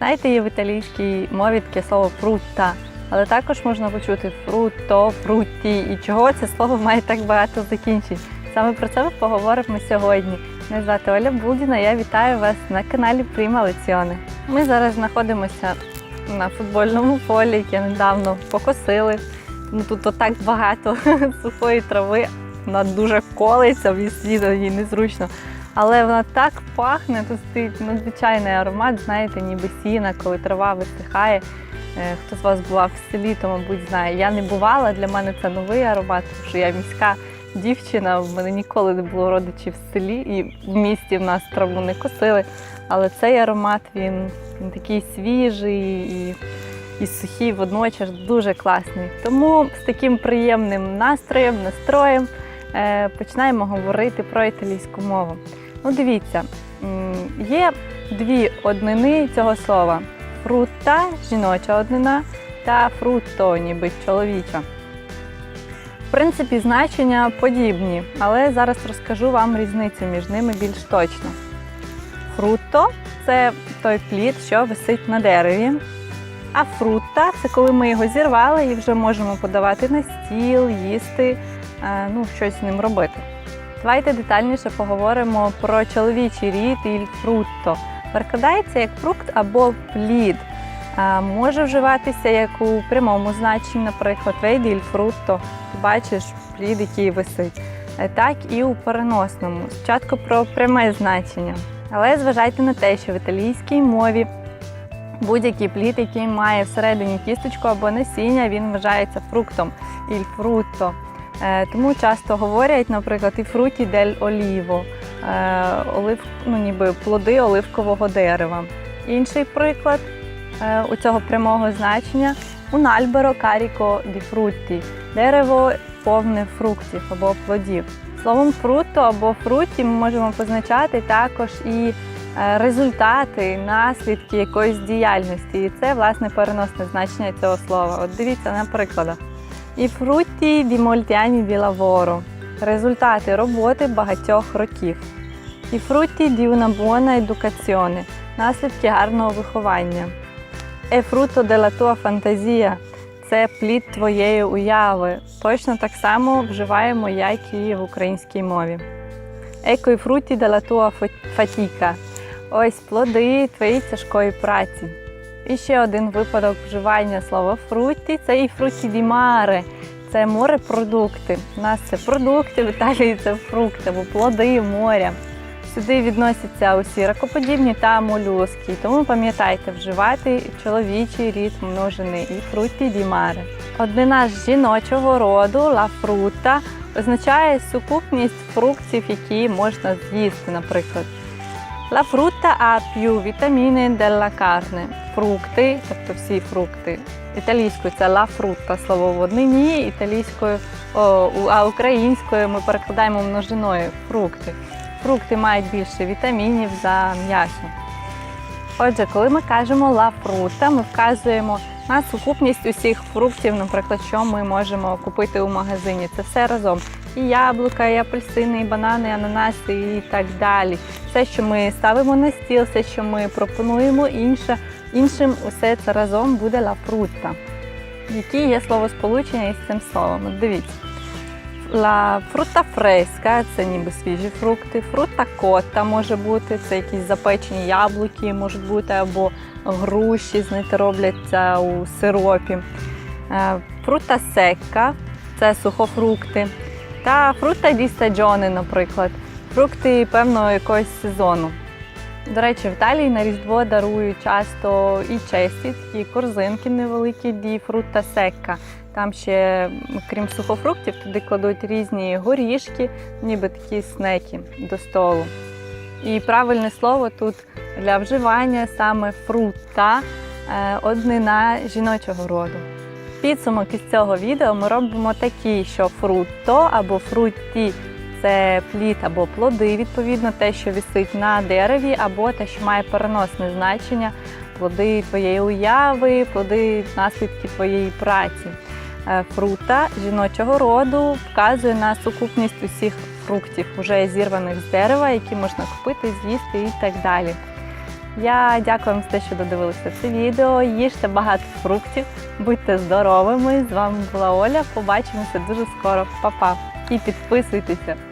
Знаєте, є в італійській мові таке слово фрутта, але також можна почути фрутто, фрутті і чого це слово має так багато закінчень. Саме про це ми поговоримо сьогодні. Мене звати Оля Булдіна, я вітаю вас на каналі Пріма Леціони. Ми зараз знаходимося на футбольному полі, яке недавно покосили. Тому тут отак багато сухої трави, вона дуже колиться, вісіда їй незручно. Але вона так пахне, тут стоїть надзвичайний аромат, знаєте, ніби сіна, коли трава висихає. Е, Хто з вас бував в селі, то, мабуть, знає. Я не бувала, для мене це новий аромат, тому що я міська дівчина, в мене ніколи не було родичів в селі, і в місті в нас траву не косили. Але цей аромат він, він такий свіжий і, і сухий водночас дуже класний. Тому з таким приємним настроєм, настроєм е, починаємо говорити про італійську мову. Ну, дивіться, є дві однини цього слова: фрутта жіноча однина та фрутто, ніби чоловіча. В принципі, значення подібні, але зараз розкажу вам різницю між ними більш точно. Фрутто це той плід, що висить на дереві. А фрутта це коли ми його зірвали і вже можемо подавати на стіл, їсти, е, ну, щось з ним робити. Давайте детальніше поговоримо про чоловічий рід і фрутто. Перекладається як фрукт або плід. Може вживатися як у прямому значенні, наприклад, il frutto, ти бачиш плід, який висить. Е, Так і у переносному. Спочатку про пряме значення. Але зважайте на те, що в італійській мові будь-який плід, який має всередині кісточку або насіння, він вважається фруктом il frutto. Е, Тому часто говорять, наприклад, і фруті дель оліво, е, олив, ну, ніби плоди оливкового дерева. Інший приклад е, у цього прямого значення un albero carico di frutti – дерево повне фруктів або плодів. Словом фрутто або фруті ми можемо позначати також і результати, наслідки якоїсь діяльності. І це власне переносне значення цього слова. От дивіться на прикладах. І фрутті di molti anni di lavoro – результати роботи багатьох років. І фрутті di una buona educazione – наслідки гарного виховання. Е фруто della tua fantasia – це плід твоєї уяви. Точно так само вживаємо, як і в українській мові. Еко і фруті della tua fatica – ось плоди твоєї тяжкої праці. І ще один випадок вживання слова фруті це і фруті ді. Це морепродукти. У нас це продукти, в Італії це фрукти або плоди моря. Сюди відносяться усі ракоподібні та молюски. Тому пам'ятайте вживати чоловічий рід множини і фруті ді маре. Однина з жіночого роду ла фрута означає сукупність фруктів, які можна з'їсти, наприклад. La frutta ha più vitamine della carne. Фрукти, тобто всі фрукти. Італійською це la frutta, слово в однині, італійською, о, а українською ми перекладаємо множиною фрукти. Фрукти мають більше вітамінів за м'ясо. Отже, коли ми кажемо la frutta, ми вказуємо на сукупність усіх фруктів, наприклад, що ми можемо купити у магазині. Це все разом. І яблука, і апельсини, і банани, і ананаси, і так далі. Все, що ми ставимо на стіл, все, що ми пропонуємо інше, іншим, усе це разом буде frutta. Які є словосполучення із цим словом? Дивіться. La frutta fresca – це ніби свіжі фрукти, фрута кота може бути, це якісь запечені яблуки можуть бути, або груші, знаєте, робляться у сиропі. Е, Фрута секка це сухофрукти. Та фрута ді стаджони, наприклад, фрукти певного якогось сезону. До речі, в Італії на Різдво дарують часто і честі такі корзинки невеликі ді фрута секка. Там ще, крім сухофруктів, туди кладуть різні горішки, ніби такі снеки до столу. І правильне слово тут для вживання саме фрута, е, однина жіночого роду. Підсумок із цього відео ми робимо такі, що фрутто або фрутті це плід або плоди, відповідно, те, що висить на дереві, або те, що має переносне значення, плоди твоєї уяви, плоди наслідки твоєї праці. Е, Фрута жіночого роду вказує на сукупність усіх фруктів, уже зірваних з дерева, які можна купити, з'їсти і так далі. Я дякую вам за те, що додивилися це відео. Їжте багато фруктів, будьте здоровими. З вами була Оля. Побачимося дуже скоро. Па-па! І підписуйтеся.